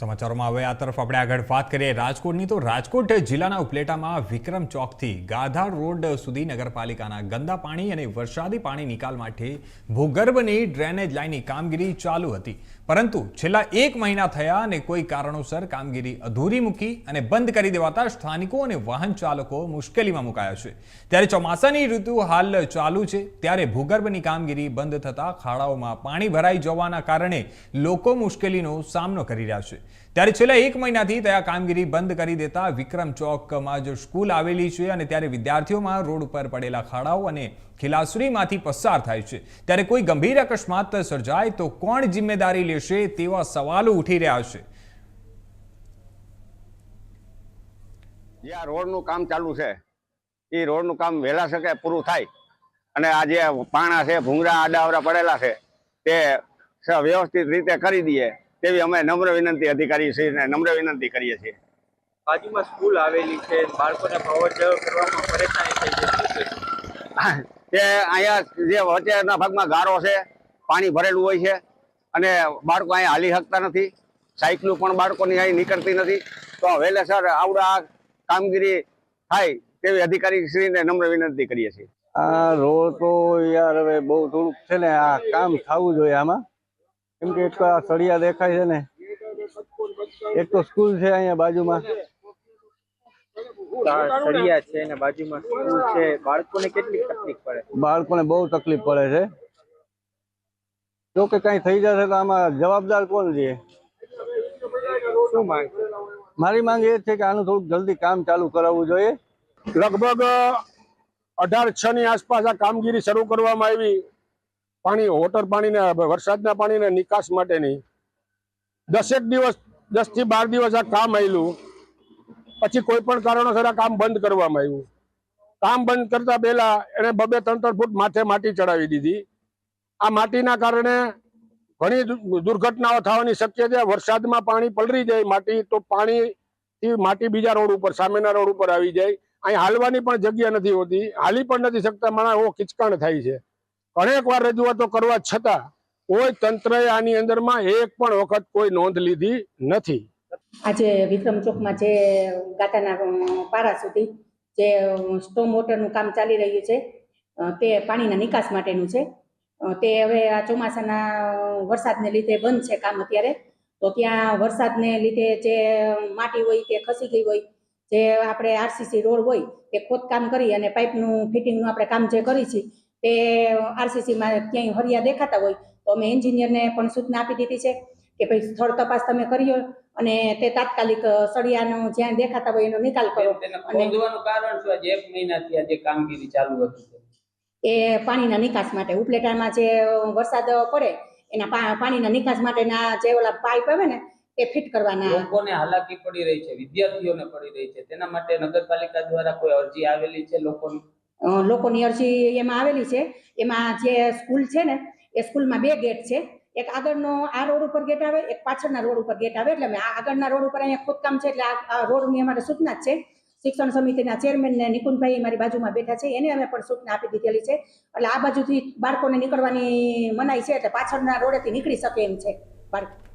સમાચારોમાં હવે આ તરફ આપણે આગળ વાત કરીએ. રાજકોટની તો રાજકોટ જિલ્લાના ઉપલેટામાં વિક્રમ ચોકથી ગાધા રોડ સુધી નગરપાલિકાના ગંદા પાણી અને વરસાદી પાણી નિકાલ માટે ભૂગર્ભની ડ્રેનેજ લાઇનની કામગીરી ચાલુ હતી. પરંતુ છેલ્લા એક મહિના થયા અને કોઈ કારણોસર કામગીરી અધૂરી મૂકી અને બંધ કરી દેવાતા સ્થાનિકો અને વાહન ચાલકો મુશ્કેલીમાં મુકાયા છે. ત્યારે ચોમાસાની ઋતુ હાલ ચાલુ છે. ત્યારે ભૂગર્ભની કામગીરી બંધ થતા ખાડાઓમાં પાણી ભરાઈ જવાના કારણે લોકો મુશ્કેલીનો સામનો કરી રહ્યા છે. ત્યારે છેલ્લા એક મહિનાથી ત્યાં કામગીરી બંધ કરી દેતા વિક્રમ ચોકમાં જે સ્કૂલ આવેલી છે અને ત્યારે વિદ્યાર્થીઓમાં રોડ ઉપર પડેલા ખાડાઓ અને ખિલાસરીમાંથી પસાર થાય છે. ત્યારે કોઈ ગંભીર અકસ્માત સર્જાય તો કોણ જિમ્મેદારી લેશે તેવા સવાલો ઉઠી રહ્યા છે. જે આ રોડનું કામ ચાલુ છે, એ રોડનું કામ વહેલા શકે પૂરું થાય અને આ જે પાણા છે ભૂંગરા આડાવડા પડેલા છે, તે વ્યવસ્થિત રીતે કરી દઈએ. તેવી અમે નમ્ર વિનંતી અધિકારી શ્રીને નમ્ર વિનંતી કરીએ છીએ. બાજુમાં સ્કૂલ આવેલી છે બાળકોને અવર જવર કરવામાં પરેશાની થઈ છે. તે અહીંયા જે વચ્ચેના ભાગમાં ગારો છે પાણી ભરેલું હોય છે અને બાળકો અહીંયા હાલી શકતા નથી સાયકલું પણ બાળકોની અહીં નીકળતી નથી. તો વહેલેસર આવડા કામગીરી થાય તેવી અધિકારી શ્રીને નમ્ર વિનંતી કરીએ છીએ. આ રોડ તો યાર હવે બહુ થોડુંક છે ને આ કામ થવું જોઈએ આમાં. કેમ કે એક આ સળિયા દેખાય છે ને એક તો સ્કૂલ છે અહીંયા બાજુમાં. સળિયા છે ને બાજુમાં સ્કૂલ છે. બાળકોને કેટલી તકલીફ પડે? બાળકોને બહુ તકલીફ પડે છે. જો કે કઈ થઈ જશે તો આમાં જવાબદાર કોણ છે? શું માંગ મારી માંગ એ છે કે આનું થોડુંક જલ્દી કામ ચાલુ કરાવવું જોઈએ. લગભગ અઢાર છ ની આસપાસ આ કામગીરી શરૂ કરવામાં આવી. પાણી વોટર પાણીને વરસાદના પાણીને નિકાસ માટેની દસેક દિવસ દસથી બાર દિવસ આ કામ આવેલું પછી કોઈ પણ કારણોસર આ કામ બંધ કરવામાં આવ્યું કામ બંધ કરતા પહેલા એને બબે ત્રણ ત્રણ ફૂટ માથે માટી ચડાવી દીધી. આ માટીના કારણે ઘણી દુર્ઘટનાઓ થવાની શક્યતા, વરસાદમાં પાણી પલળી જાય માટી, તો પાણીથી માટી બીજા રોડ ઉપર, સામેના રોડ ઉપર આવી જાય. અહીં હાલવાની પણ જગ્યા નથી હોતી. હાલી પણ નથી શકતા. માણસ એવો કિચકાણ થાય છે. અનેક વાર રજૂઆતો કરવા છતાં કોઈ તંત્રએ આની અંદરમાં એક પણ વખત કોઈ નોંધ લીધી નથી. આજે વિક્રમ ચોકમાં જે ગાતાના પારા સુધી જે સ્ટોમ વોટરનું કામ ચાલી રહ્યું છે તે પાણીના નિકાસ માટેનું છે. તે હવે આ ચોમાસાના વરસાદને લીધે બંધ છે કામ અત્યારે. તો ત્યાં વરસાદને લીધે જે માટી હોય, તે ખસી ગઈ હોય, જે આપણે આરસીસી રોડ હોય, તે ખોદકામ કરી અને પાઇપનું ફિટિંગનું આપણે કામ જે કરી છે તે આરસીસીમાં ક્યાંય હરિયા દેખાતા હોય તો અમે એન્જિનિયરને પણ સૂચના આપી દીધી છે કે ભાઈ સ્થળ તપાસ તમે કર્યો અને તે તાત્કાલિક સળિયાનો જ્યાં દેખાતા હોય એનો નિકાલ કરો. અને કારણ શું? એક મહિનાથી આ જે કામગીરી ચાલુ હતી એ પાણીના નિકાસ માટે ઉપલેટામાં જે વરસાદ પડે એના પાણીના નિકાસ માટેના જે ઓલા પાઇપ આવે ને એ ફિટ કરવાના. લોકોને હાલાકી પડી રહી છે વિદ્યાર્થીઓને પડી રહી છે. તેના માટે નગરપાલિકા દ્વારા કોઈ અરજી આવેલી છે લોકોની? લોકોની અરજી એમાં આવેલી છે, એમાં જે સ્કૂલ છે ને, એ સ્કૂલમાં બે ગેટ છે. એક આગળનો આ રોડ ઉપર ગેટ આવે, એક પાછળના રોડ ઉપર ગેટ આવે. એટલે આ આગળના રોડ ઉપર અહીંયા ખોદકામ છે, એટલે આ રોડની અમારે સૂચના જ છે. શિક્ષણ સમિતિના ચેરમેનને નિકુંજભાઈ મારી બાજુમાં બેઠા છે, એને અમે પણ સૂચના આપી દીધેલી છે. એટલે આ બાજુથી બાળકોને નીકળવાની મનાઈ છે, એટલે પાછળના રોડેથી નીકળી શકે એમ છે, બાળક.